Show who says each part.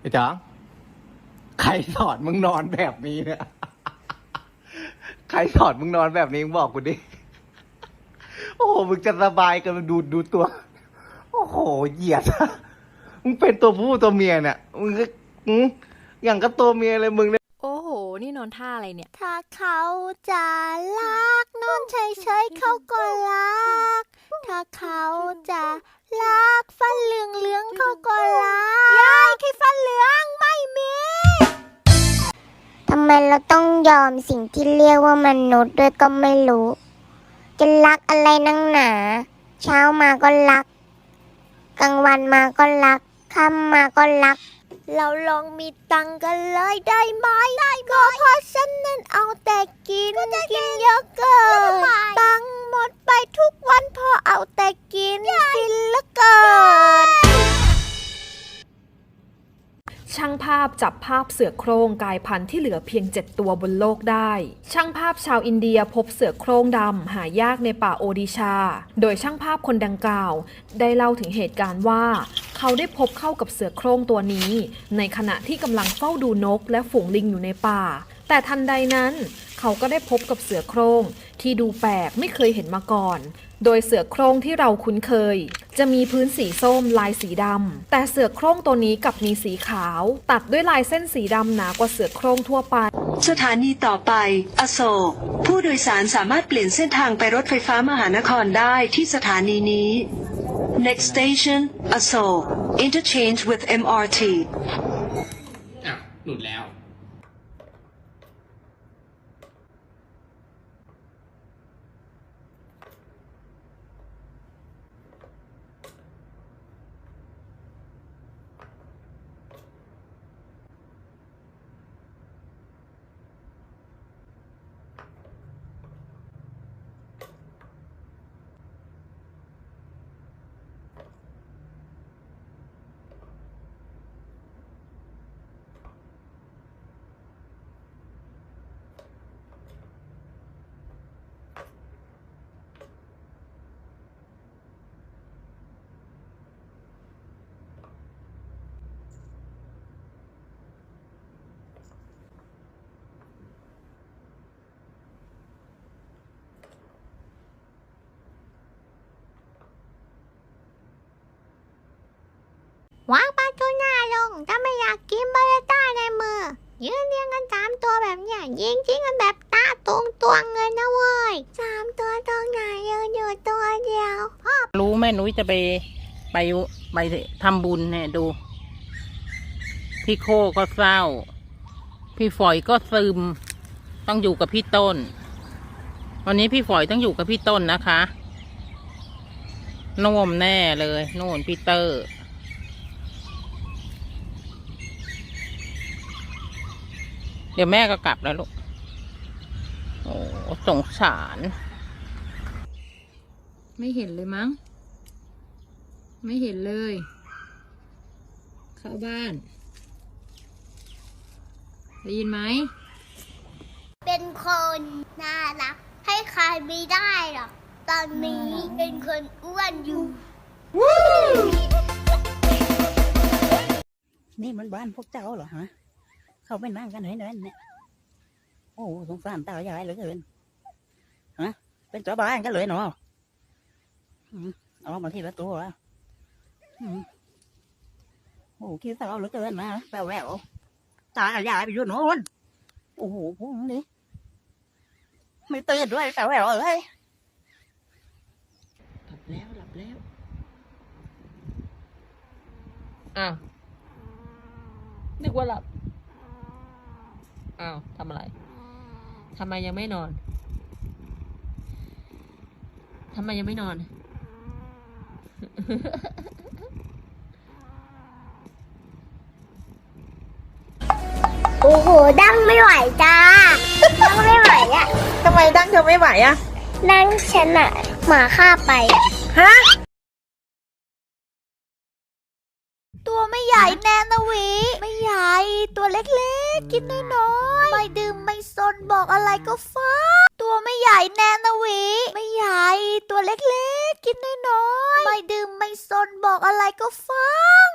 Speaker 1: ไอ้จ๋องใครสอนมึงนอนแบบนี้เนี่ย ใครสอนมึงนอนแบบนี้มึงบอกกูดิ โอ้โห มึงจะสบายกันมึงดูดูตัว โอ้โห เหยียด มึงเป็นตัวผู้ตัวเมียเนี่ย มึงก็หืมอย่างก็ตัวเมียเลยมึงเนี่ย
Speaker 2: โอ้โห นี่นอนท่าอะไรเนี่ย
Speaker 3: ถ้าเขาจะรักนอนเฉยๆเขาก็รัก ถ้าเขาจะรักฟันเหลือง ยอมสิ่งที่เรียกว่ามนุษย์ด้วยก็ไม่รู้ จะรักอะไรนังหนา เช้ามาก็รัก กลางวันมาก็รักค่ำมาก็รัก เราลองมีตังค์กันเลยได้ไหมได้ก็เพราะฉันนั้นเอาแต่กินกินเยอะเกินตังค์หมดไปทุกวันเพอเอาแต่กินฟินเหลื
Speaker 2: พจับภาพเสือโคร่งกายพันธุ์ที่เหลือเพียง 7 ตัวบนโลกได้ ช่างภาพชาวอินเดียพบเสือโคร่งดำหายากในป่าโอดิชา โดยช่างภาพคนดังกล่าว ได้เล่าถึงเหตุการณ์ว่า เขาได้พบเข้ากับเสือโคร่งตัวนี้ ในขณะที่กำลังเฝ้าดูนกและฝูงลิงอยู่ในป่า แต่ทันใดนั้น เขาก็ได้พบกับเสือโคร่งที่ดูแปลกไม่เคยเห็นมาก่อน โดยเสือโคร่งที่เราคุ้นเคย จะมีพื้นสีส้มลายสีดำ แต่เสือโคร่งตัวนี้กลับมีสีขาว ตัดด้วยลายเส้นสีดำหนากว่าเสือโคร่งทั่วไป
Speaker 4: สถานีต่อไป อโศก ผู้โดยสารสามารถเปลี่ยนเส้นทางไปรถไฟฟ้ามหานครได้ที่สถานีนี้ Next station อโศก Interchange with MRT
Speaker 5: อะหลุดแล้ว
Speaker 3: วางปลาทูน่าลง ถ้าไม่อยากกินบาเลต้าในมือ ยืนเรียงกันสามตัวแบบเนี้ยยิงทิ้งกันแบบตาตรงตวงเลยนนะเว้ยสามตัวตรงไหนยืนอยู่ตัวเดียว
Speaker 6: รู้แม่นุ้ยจะไปไปไปทำบุญเนี่ยดู พี่โคก็เศร้า พี่ฝอยก็ซึม ต้องอยู่กับพี่ต้น วันนี้พี่ฝอยต้องอยู่กับพี่ต้นนะคะน่วมแน่เลย โน่นพี่เตอร์ ดี๋ยวแม่ก็กลับแล้วลูก โอ้สงสาร ไม่เห็นเลยมั้ง ไม่เห็นเลย เข้าบ้าน ได้ยินไหม
Speaker 3: เป็นคนน่ารัก ให้ใครไม่ได้หรอก ตอนนี้เป็นคนอ้วนอยู่
Speaker 7: นี่มันบ้านพวกเจ้าเหรอฮะ เขาไปนั่งกันไหนนั่นเนี่ยโอ้โหสงสารตายายเหลือเกินฮะเป็นเจ้าบ้านกันเลยเนาะอืมเอามาทีละตัวอะอืมโอ้โหคิดเศร้าเหลือเกินนะแววแววๆตายายไปอยู่โน่นโอ้โหพวกนี้ไม่ตื่นด้วยแววแววๆเอ้ย
Speaker 6: หลับแล้วหลับแล้วอ้าวนึกว่าหลับ อ้าวทำอะไรทำไมยังไม่นอนทำไมยังไม่นอน
Speaker 3: โอ้โห ดังไม่ไหวจ้า ดังไม่ไหวอะ
Speaker 6: ทำไมดังเธอไม่ไหวอะ
Speaker 3: นั่งฉันอะหมาฆ่าไป
Speaker 6: ฮะ
Speaker 3: ตัวไม่ใหญ่แน กๆกินน้อยๆ ไม่ดื่มไม่ซนบอกอะไรก็ฟังตัวไม่ใหญ่แนนนะหวีไม่ใหญ่ตัวเล็กๆ กินน้อยๆ ไม่ดื่มไม่ซนบอกอะไรก็ฟัง